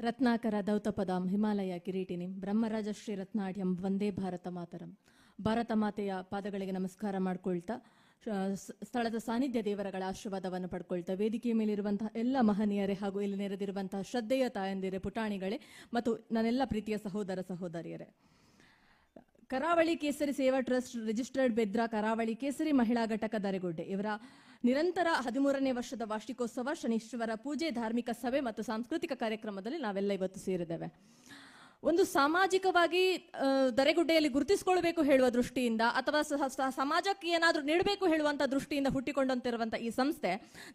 ರತ್ನಾಕರ ದೌತಪದಾಂ ಹಿಮಾಲಯ ಕಿರೀಟಿನಿ ಬ್ರಹ್ಮರಾಜಶ್ರೀ ರತ್ನಾಢ್ಯಂ ವಂದೇ ಭಾರತ ಮಾತರಂ. ಭಾರತ ಮಾತೆಯ ಪಾದಗಳಿಗೆ ನಮಸ್ಕಾರ ಮಾಡಿಕೊಳ್ತಾ ಸ್ಥಳದ ಸಾನ್ನಿಧ್ಯ ದೇವರಗಳ ಆಶೀರ್ವಾದವನ್ನು ಪಡ್ಕೊಳ್ತಾ, ವೇದಿಕೆಯ ಮೇಲಿರುವಂತಹ ಎಲ್ಲ ಮಹನೀಯರೇ ಹಾಗೂ ಇಲ್ಲಿ ನೆರೆದಿರುವಂತಹ ಶ್ರದ್ಧೆಯ ತಾಯಂದಿರೇ, ಪುಟಾಣಿಗಳೇ ಮತ್ತು ನನ್ನೆಲ್ಲ ಪ್ರೀತಿಯ ಸಹೋದರ ಸಹೋದರಿಯರೇ. ಕರಾವಳಿ ಕೇಸರಿ ಸೇವಾ ಟ್ರಸ್ಟ್ ರಿಜಿಸ್ಟರ್ಡ್ ಬೆದ್ರಾ ಕರಾವಳಿ ಕೇಸರಿ ಮಹಿಳಾ ಘಟಕ ದರೆಗುಡ್ಡೆ ಇವರ ನಿರಂತರ ಹದಿಮೂರನೇ ವರ್ಷದ ವಾರ್ಷಿಕೋತ್ಸವ ಶನೀಶ್ವರ ಪೂಜೆ, ಧಾರ್ಮಿಕ ಸಭೆ ಮತ್ತು ಸಾಂಸ್ಕೃತಿಕ ಕಾರ್ಯಕ್ರಮದಲ್ಲಿ ನಾವೆಲ್ಲ ಇವತ್ತು ಸೇರಿದ್ದೇವೆ. ಒಂದು ಸಾಮಾಜಿಕವಾಗಿ ದರೆಗುಡ್ಡೆಯಲ್ಲಿ ಗುರುತಿಸಿಕೊಳ್ಳಬೇಕು ಹೇಳುವ ದೃಷ್ಟಿಯಿಂದ ಅಥವಾ ಸಮಾಜಕ್ಕೆ ಏನಾದರೂ ನೀಡಬೇಕು ಹೇಳುವಂತ ದೃಷ್ಟಿಯಿಂದ ಹುಟ್ಟಿಕೊಂಡಂತಿರುವಂತ ಈ ಸಂಸ್ಥೆ,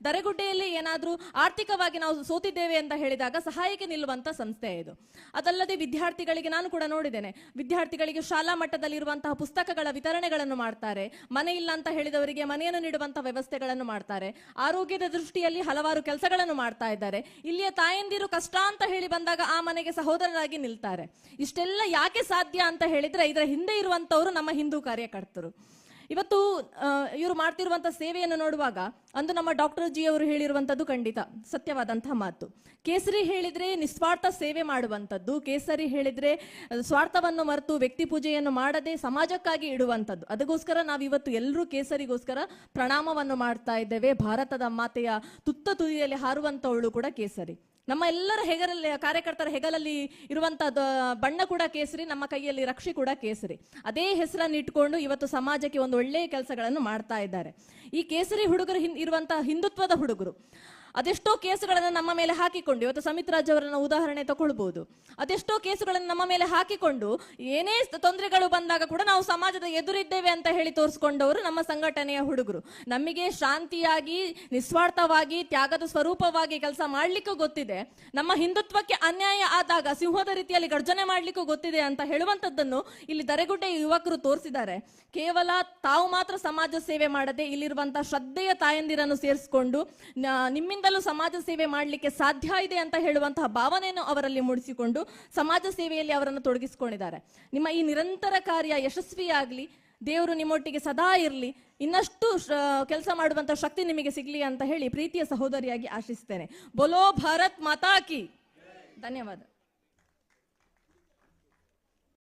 ದರೆಗುಡ್ಡೆಯಲ್ಲಿ ಏನಾದರೂ ಆರ್ಥಿಕವಾಗಿ ನಾವು ಸೋತಿದ್ದೇವೆ ಅಂತ ಹೇಳಿದಾಗ ಸಹಾಯಕ್ಕೆ ನಿಲ್ಲುವಂತ ಸಂಸ್ಥೆ ಇದು. ಅದಲ್ಲದೆ ವಿದ್ಯಾರ್ಥಿಗಳಿಗೆ ನಾನು ಕೂಡ ನೋಡಿದ್ದೇನೆ, ವಿದ್ಯಾರ್ಥಿಗಳಿಗೆ ಶಾಲಾ ಮಟ್ಟದಲ್ಲಿರುವಂತಹ ಪುಸ್ತಕಗಳ ವಿತರಣೆಗಳನ್ನು ಮಾಡ್ತಾರೆ, ಮನೆ ಇಲ್ಲ ಅಂತ ಹೇಳಿದವರಿಗೆ ಮನೆಯನ್ನು ನೀಡುವಂಥ ವ್ಯವಸ್ಥೆಗಳನ್ನು ಮಾಡ್ತಾರೆ, ಆರೋಗ್ಯದ ದೃಷ್ಟಿಯಲ್ಲಿ ಹಲವಾರು ಕೆಲಸಗಳನ್ನು ಮಾಡ್ತಾ ಇದ್ದಾರೆ, ಇಲ್ಲಿಯ ತಾಯಂದಿರು ಕಷ್ಟ ಅಂತ ಹೇಳಿ ಬಂದಾಗ ಆ ಮನೆಗೆ ಸಹೋದರರಾಗಿ ನಿಲ್ತಾರೆ. ಇಷ್ಟೆಲ್ಲ ಯಾಕೆ ಸಾಧ್ಯ ಅಂತ ಹೇಳಿದ್ರೆ ಇದರ ಹಿಂದೆ ಇರುವಂತವರು ನಮ್ಮ ಹಿಂದೂ ಕಾರ್ಯಕರ್ತರು. ಇವತ್ತು ಇವರು ಮಾಡ್ತಿರುವಂತಹ ಸೇವೆಯನ್ನು ನೋಡುವಾಗ ಅಂದು ನಮ್ಮ ಡಾಕ್ಟರ್ ಜಿ ಅವರು ಹೇಳಿರುವಂತದ್ದು ಖಂಡಿತ ಸತ್ಯವಾದಂತಹ ಮಾತು. ಕೇಸರಿ ಹೇಳಿದ್ರೆ ನಿಸ್ವಾರ್ಥ ಸೇವೆ ಮಾಡುವಂಥದ್ದು, ಕೇಸರಿ ಹೇಳಿದ್ರೆ ಸ್ವಾರ್ಥವನ್ನು ಮರೆತು ವ್ಯಕ್ತಿ ಪೂಜೆಯನ್ನು ಮಾಡದೆ ಸಮಾಜಕ್ಕಾಗಿ ಇಡುವಂಥದ್ದು. ಅದಕ್ಕೋಸ್ಕರ ನಾವು ಇವತ್ತು ಎಲ್ಲರೂ ಕೇಸರಿಗೋಸ್ಕರ ಪ್ರಣಾಮವನ್ನು ಮಾಡ್ತಾ ಇದ್ದೇವೆ. ಭಾರತದ ಮಾತೆಯ ತುತ್ತ ತುದಿಯಲ್ಲಿ ಹಾರುವಂತವಳು ಕೂಡ ಕೇಸರಿ. ನಮ್ಮ ಎಲ್ಲರ ಹೆಗಲಲ್ಲಿ, ಕಾರ್ಯಕರ್ತರ ಹೆಗಲಲ್ಲಿ ಇರುವಂತಹ ಬಣ್ಣ ಕೂಡ ಕೇಸರಿ, ನಮ್ಮ ಕೈಯಲ್ಲಿ ರಕ್ಷಿ ಕೂಡ ಕೇಸರಿ. ಅದೇ ಹೆಸರನ್ನು ಇಟ್ಕೊಂಡು ಇವತ್ತು ಸಮಾಜಕ್ಕೆ ಒಂದು ಒಳ್ಳೆಯ ಕೆಲಸಗಳನ್ನು ಮಾಡ್ತಾ ಇದ್ದಾರೆ. ಈ ಕೇಸರಿ ಹುಡುಗರು ಇರುವಂತಹ ಹಿಂದುತ್ವದ ಹುಡುಗರು ಅದೆಷ್ಟೋ ಕೇಸುಗಳನ್ನು ನಮ್ಮ ಮೇಲೆ ಹಾಕಿಕೊಂಡು, ಇವತ್ತು ಸಮಿತ್ ರಾಜ್ ಅವರನ್ನ ಉದಾಹರಣೆ ತಗೊಳ್ಬಹುದು ಅದೆಷ್ಟೋ ಕೇಸುಗಳನ್ನು ನಮ್ಮ ಮೇಲೆ ಹಾಕಿಕೊಂಡು, ಏನೇ ತೊಂದರೆಗಳು ಬಂದಾಗ ಕೂಡ ನಾವು ಸಮಾಜದ ಎದುರಿದ್ದೇವೆ ಅಂತ ಹೇಳಿ ತೋರಿಸ್ಕೊಂಡವರು ನಮ್ಮ ಸಂಘಟನೆಯ ಹುಡುಗರು. ನಮಗೆ ಶಾಂತಿಯಾಗಿ, ನಿಸ್ವಾರ್ಥವಾಗಿ, ತ್ಯಾಗದ ಸ್ವರೂಪವಾಗಿ ಕೆಲಸ ಮಾಡ್ಲಿಕ್ಕೂ ಗೊತ್ತಿದೆ. ನಮ್ಮ ಹಿಂದುತ್ವಕ್ಕೆ ಅನ್ಯಾಯ ಆದಾಗ, ಸಿಂಹದ ರೀತಿಯಲ್ಲಿ ಗರ್ಜನೆ ಮಾಡ್ಲಿಕ್ಕೂ ಗೊತ್ತಿದೆ ಅಂತ ಹೇಳುವಂತದ್ದನ್ನು ಇಲ್ಲಿ ದರೆಗುಡ್ಡೆ ಯುವಕರು ತೋರಿಸಿದ್ದಾರೆ. ಕೇವಲ ತಾವು ಮಾತ್ರ ಸಮಾಜ ಸೇವೆ ಮಾಡದೆ ಇಲ್ಲಿರುವಂತಹ ಶ್ರದ್ಧೆಯ ತಾಯಂದಿರನ್ನು ಸೇರಿಸಿಕೊಂಡು ನಿಮ್ಮಿಂದಲೂ ಸಮಾಜ ಸೇವೆ ಮಾಡಲಿಕ್ಕೆ ಸಾಧ್ಯ ಇದೆ ಅಂತ ಹೇಳುವಂತಹ ಭಾವನೆಯನ್ನು ಅವರಲ್ಲಿ ಮೂಡಿಸಿಕೊಂಡು ಸಮಾಜ ಸೇವೆಯಲ್ಲಿ ಅವರನ್ನು ತೊಡಗಿಸಿಕೊಂಡಿದ್ದಾರೆ. ನಿಮ್ಮ ಈ ನಿರಂತರ ಕಾರ್ಯ ಯಶಸ್ವಿಯಾಗಲಿ, ದೇವರು ನಿಮ್ಮೊಟ್ಟಿಗೆ ಸದಾ ಇರಲಿ, ಇನ್ನಷ್ಟು ಕೆಲಸ ಮಾಡುವಂತ ಶಕ್ತಿ ನಿಮಗೆ ಸಿಗಲಿ ಅಂತ ಹೇಳಿ ಪ್ರೀತಿಯ ಸಹೋದರಿಯಾಗಿ ಆಶಿಸ್ತೇನೆ. ಬೊಲೋ ಭಾರತ್ ಮಾತಾ ಕಿ. ಧನ್ಯವಾದ.